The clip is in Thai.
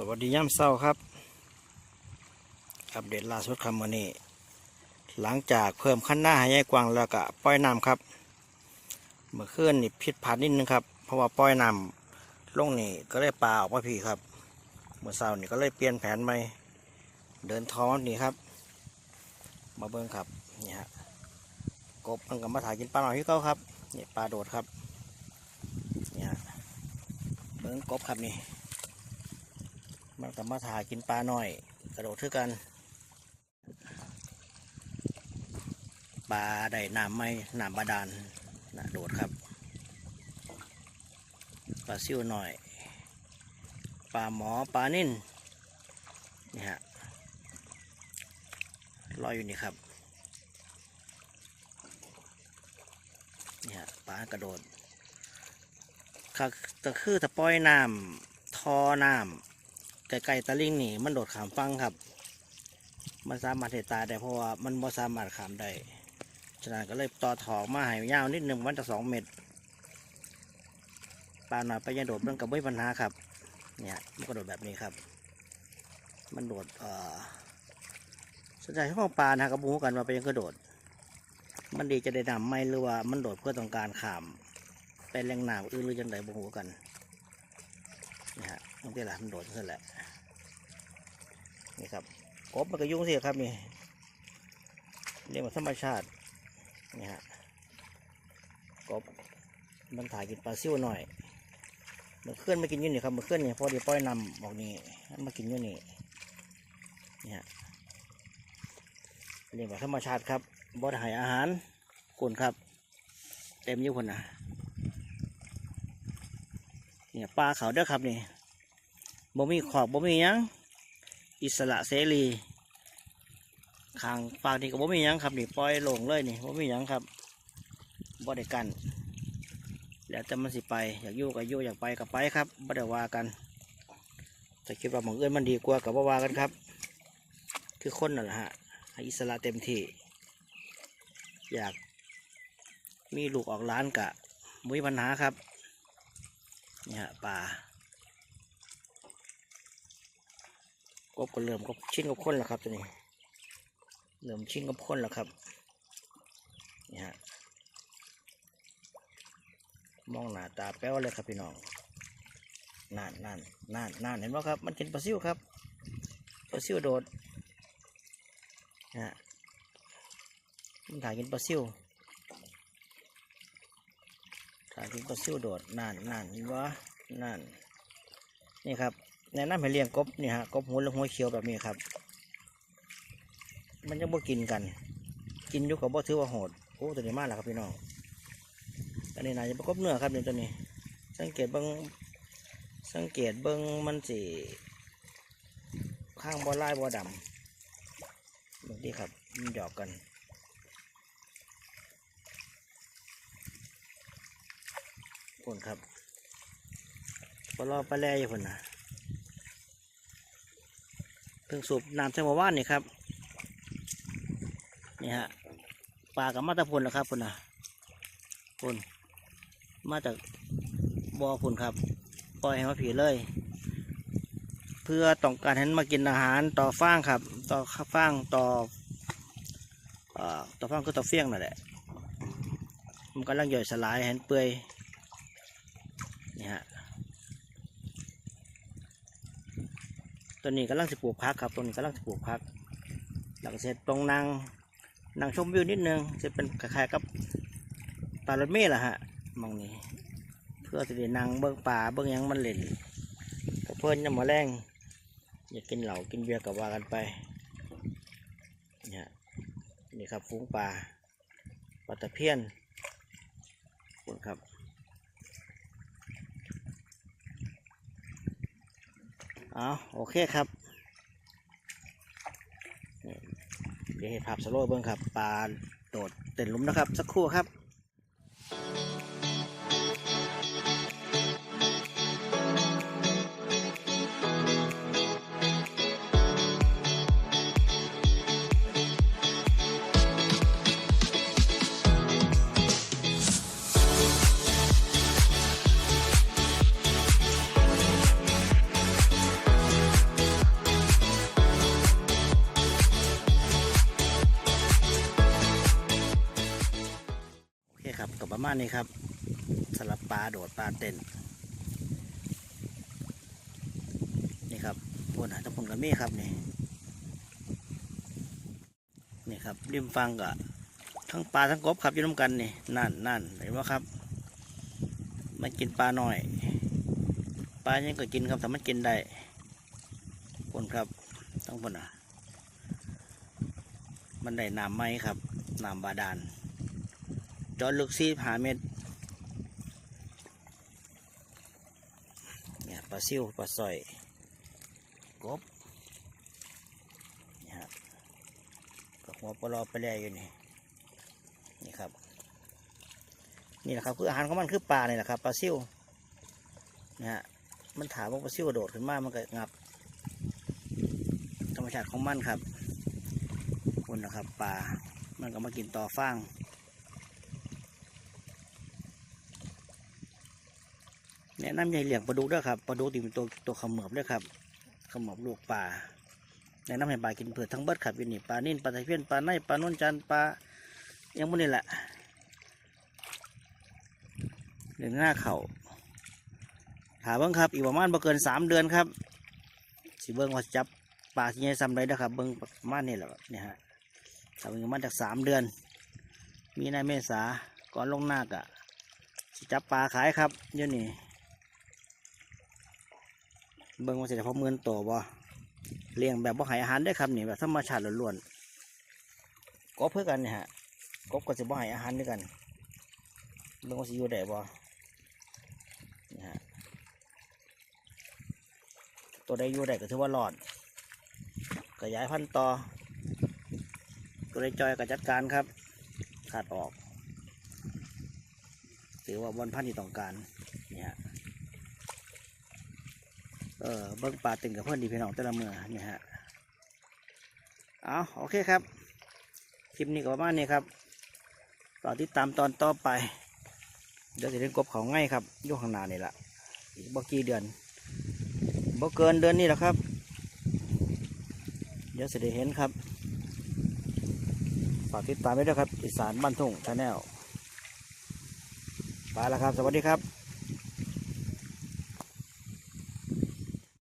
สวัสดีย่ำเศร้าครับ อัปเดตล่าสุดคำวันนี้ หลังจากเพิ่มขั้นหน้าให้ยายกวางแล้วก็ปล่อยน้ำครับ เมื่อคืนนี่ผิดพลาดนิดนึงครับ เพราะว่าปล่อยน้ำลงนี่ก็เลยปลาออกมาพี่ครับ เมื่อเช้านี่ก็เลยเปลี่ยนแผนใหม่ เดินท้องนี่ครับ มาเบิ้งครับ นี่ฮะ กบมันก็มาถ่ายกินปลาหน่อยที่เก้าครับ นี่ปลาโดดครับ นี่ฮะ เบิ้งกบครับนี่ มันก็มาถ่ายกินปลาหน่อย กระโดดเทือกันปลาได้น้ำไม่น้ำบาดาลนะโดดครับปลาซิวหน่อยปลาหมอปลานิ่นนี่ฮะลอยอยู่นี่ครับนี่ฮะปลากระโดดก็ก็คือถ้าปล่อยน้ำทอน้ำ ไก่ๆตะลิงนี่มันโดดขามฟังครับ มันสามารถเหตุตาได้เพราะว่ามันบ่สามารถขามได้ฉะนั้นก็เลยต่อถอกมาห้ยาวนิดหนึ่งมันจะสองเมตรปลาหน่อยไปยังโดดมันกับไม่ปัญหาครับ เนี่ยมันก็โดดแบบนี้ครับ มันโดดเอ่อสนใจห้องปลานะกระบูกันว่าไปยังกระโดด มันดีจะได้นำไหมหรือว่ามันโดดเพื่อต้องการขาม เป็นแรงหนาวอื่นหรือยังไงบูกันนี่ฮะ ต้องเป็นหลานโดดนั่นแหละนี่ครับกบมันก็ยุ่งสิครับนี่เรียกว่าธรรมชาตินี่ฮะกบมันถ่ายกินปลาซิวหน่อยมันเคลื่อนมากินยู่นี่ครับมันเคลื่อนนี่พอดีปล่อยนำออกนี่มันมากินยู่นี่นี่ฮะเรียกว่าธรรมชาติครับบ่ได้ให้อาหารคุณครับ เต็มยู่คนนะเนี่ยปลาเขาเด้อครับนี่ บ่มีขอบบ่มียังอิสระเสรีขางปากนี่ก็บ่มียังครับนี่ปล่อยลงเลยนี่บ่มียังครับบ่ได้กัน แล้วแต่มันสิไปอยากอยู่ก็อยู่อยากไปก็ไปครับบ่ได้ว่ากันแต่คิดว่าหมองเอื้อนมันดีกว่ากับว่ากันครับ คือคนนั่นแหละฮะให้อิสระเต็มที่อยากมีลูกออกร้านกะบ่มีปัญหาครับเนี่ยปลา กบก็เริ่มก็ชิ้นกับคนแล้วครับตัวนี้เริ่มชิ้นกับคนแล้วครับนี่ฮะมองหน้าตาแป้วเลยครับพี่น้องนั่นนั่นนั่นนั่นเห็นไหมครับ มันกินปลาซิวครับปลาซิวโดดนะฮะมันถ่ายกินปลาซิวถ่ายกินปลาซิวโดดนั่นนั่นเห็นวะนั่นนี่ครับ แนะนำให้เลี้ยงกบนี่ฮะกบหัวเหลืองหัวเขียวแบบนี้ครับ มันจะบ่กินกัน กินยู่กับบ่ถือว่าโหดโอ้ตัวนี้มากแล้วครับพี่น้องอันนี้น่าจะป็นกบเนื้อครับเนี่ตัวนี้ สังเกตเบิ้งสังเกตเบิ้งมันสีข้างบ่อลายบ่อดำบางทีครับมันหยอกกันคนครับปลอปลาแล่อยู่คนนะ เพิ่งสูบน้ำใส่หมู่บ้านนี่ครับนี่ฮะปลากับมาตะพนนะครับคนนะคนมาจากบ่อพุ่นครับปล่อยให้มาผีเลย เพื่อต้องการให้มันมากินอาหารต่อฟางครับ ต่อฟางต่อเอ่อต่อฟางก็ต่อเฟี้ยงนั่นแหละมันกำลังย่อยสลายเห็นเปื่อยนี่ฮะ ตัวนี้กำลังจะปลูกพักครับตัวนี้กำลังจะปลูกพัก หลังเสร็จตรงนางนางชมวิวนิดนึงจะเป็นคล้ายๆกับป่ารถเมล์ล่ะฮะมองนี้ เพื่อจะได้นางเบิ้งป่าเบิ้งยังมันเล่นกับเพื่อนยังมาแรงอยากกินเหล่ากินเบียร์กับว่ากันไปเนี่ยนี่ครับฟุ้งป่าปลาตะเพียนขอบคุณครับ อาโอเคครับเดี๋ยวให้ภาพสโลว์เบิ้งครับปลาโดดเต้นลุมนะครับ สักครู่ครับ ครับกับประมาณนี้ครับสลับปลาโดดปลาเต้นนี่ครับพวนะทั้งพนกับมีครับนี่นี่ครับริมฟังกับทั้งปลาทั้งกบครับอยู่น้ำกันนี่นั่นนั่นเห็นไหมครับ มันกินปลาหน่อย ปลายังก็กินครับแต่มันกินได้คนครับต้องคนอะ มันได้น้ำไหมครับน้ำบาดาล จอดลึกซีหาเม็ดเนี่ยปลาซิวปลาสร้อยกบนี่ฮะกับหัวปลอปลาแดอยู่นี่นี่ครับ นี่แหละครับคืออาหารของมันคือปลาเนี่ยแหละครับปลาซิวนะฮะมันถามว่าปลาซิวกระโดดขึ้นมามันก็งับ ธรรมชาติของมันครับคุณนะครับปลามันก็มากินต่อฟาง นะนำใหญ่เหลี้ยงปลาดุกด้วยครับปลาดุกที่เป็นตัวตัวขมือบด้วยครับขมือบลูกปลาแนะนำให้ปลากินเผือกทั้งเบิดครับอยู่นี่ปลานิ่นปลาตะเพียนปลาในปลานวลจันปลายังพวกนี้แหละเรื่องหน้าเขาถามเบิ้งครับอีกประมาณบ่เกินสามเดือนครับสิเบิ้งว่าจับปลาที่ใหญ่ซ้ำไรนะครับ เบิ้งประมาณนี้แหละเนี่ยฮะทำประมาณจากสามเดือน มีนาเมษาก่อนลงหน้ากะจับปลาขายครับเดี๋ยวนี้ เบิ้งว่าสิได้พอหมื่นตัวบ่เลี้ยงแบบบ่ให้อาหารได้ครับนี่แบบธรรมชาติล้วนๆกบเพื่อกันเนี่ยฮะกบก็สิบ่ให้อาหารด้วยกันเบิ้งว่าสิอยู่ได้บ่นี่ฮะตัวใดอยู่ได้ก็ถือว่ารอดขยายพันธุ์ต่อ ตัวใดจอยก็จัดการครับขาดออก ถือว่าบนพันธุ์ที่ต้องการนี่ฮะ เออเบิ้งปลาตึงกับเพื่อนดีพี่น้องแต่ละเมื่อนี่ฮะเอาโอเคครับ คลิปนี้ก็ประมาณนี้ครับต่อที่ตามตอนต่อไป เดี๋ยวจะเล่นกบเขาง่ายครับอยกข้างหน้านี่แหละอีกบ่กี่เดือนบ่เกินเดือนนี้แหละครับ เดี๋ยวจะได้เห็นครับฝากติดตามไว้ด้วยครับอีสานบ้านทุ่งชาแนลไปแล้วครับ สวัสดีครับ